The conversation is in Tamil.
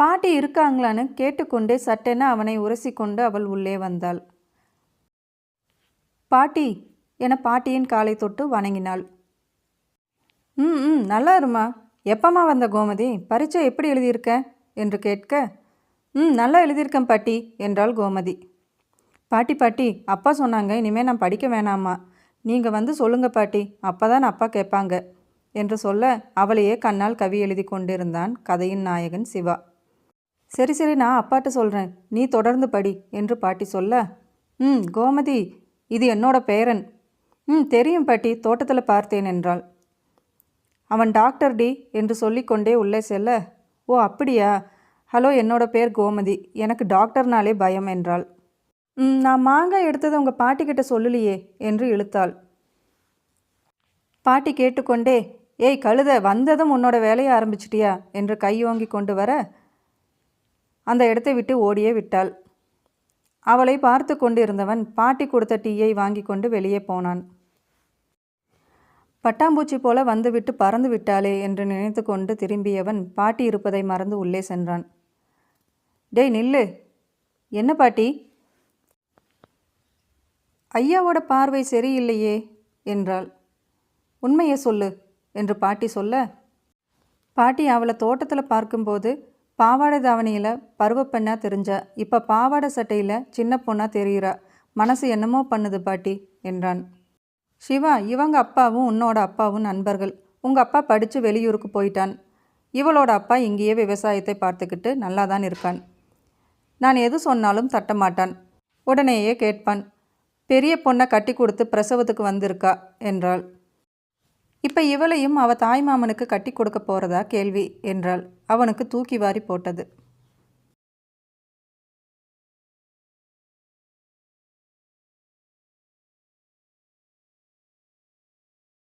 பாட்டி இருக்காங்களான்னு கேட்டுக்கொண்டே சட்டென அவனை உரசிக்கொண்டு அவள் உள்ளே வந்தாள். பாட்டி என பாட்டியின் காலை தொட்டு வணங்கினாள். ம் ம் நல்லா இருமா. எப்பம்மா வந்த கோமதி? பரீட்சை எப்படி எழுதியிருக்க? என்று கேட்க ம் நல்லா எழுதியிருக்கேன் பாட்டி என்றாள் கோமதி. பாட்டி பாட்டி அப்பா சொன்னாங்க இனிமேல் நான் படிக்க வேணாமா நீங்கள் வந்து சொல்லுங்க பாட்டி அப்போ தான் அப்பா கேட்பாங்க என்று சொல்ல அவளையே கண்ணால் கவி எழுதி கொண்டிருந்தான் கதையின் நாயகன் சிவா. சரி சரி நான் அப்பாட்ட சொல்கிறேன் நீ தொடர்ந்து படி என்று பாட்டி சொல்ல ம் கோமதி இது என்னோட பேரன். ம் தெரியும் பாட்டி தோட்டத்தில் பார்த்தேன் என்றாள். அவன் டாக்டர் டி என்று சொல்லிக்கொண்டே உள்ளே செல்ல ஓ அப்படியா? ஹலோ என்னோட பேர் கோமதி. எனக்கு டாக்டர்னாலே பயம் என்றாள். ம் நான் மாங்காய் எடுத்ததை உங்கள் பாட்டிக்கிட்ட சொல்லலையே என்று இழுத்தாள். பாட்டி கேட்டுக்கொண்டே ஏய் கழுத வந்ததும் உன்னோட வேலையை ஆரம்பிச்சிட்டியா? என்று கையோங்கி கொண்டு வர அந்த இடத்தை விட்டு ஓடியே விட்டாள். அவளை பார்த்து கொண்டிருந்தவன் பாட்டி கொடுத்த டீயை வாங்கி கொண்டு வெளியே போனான். பட்டாம்பூச்சி போல வந்துவிட்டு பறந்து விட்டாளே என்று நினைத்து கொண்டு திரும்பியவன் பாட்டி இருப்பதை மறந்து உள்ளே சென்றான். டேய் நில்லு. என்ன பாட்டி? ஐயாவோட பார்வை சரியில்லையே என்றாள். உண்மையை சொல்லு என்று பாட்டி சொல்ல பாட்டி அவளை தோட்டத்தில் பார்க்கும்போது பாவாடை தாவணியில் பருவப்பெண்ணாக தெரிஞ்சா இப்போ பாவாடை சட்டையில் சின்ன பொண்ணாக தெரிகிறா மனசு என்னமோ பண்ணுது பாட்டி என்றான். சிவா இவங்க அப்பாவும் உன்னோட அப்பாவும் நண்பர்கள். உங்கள் அப்பா படித்து வெளியூருக்கு போயிட்டான். இவளோட அப்பா இங்கேயே விவசாயத்தை பார்த்துக்கிட்டு நல்லா தான் இருக்கான். நான் எது சொன்னாலும் தட்ட மாட்டான் உடனேயே கேட்பான் பெரிய பொண்ணை கட்டி கொடுத்து பிரசவத்துக்கு வந்திருக்கா? என்றாள். இப்போ இவளையும் அவ தாய்மாமனுக்கு கட்டி கொடுக்க போகிறதா கேள்வி என்றாள். அவனுக்கு தூக்கி வாரி போட்டது.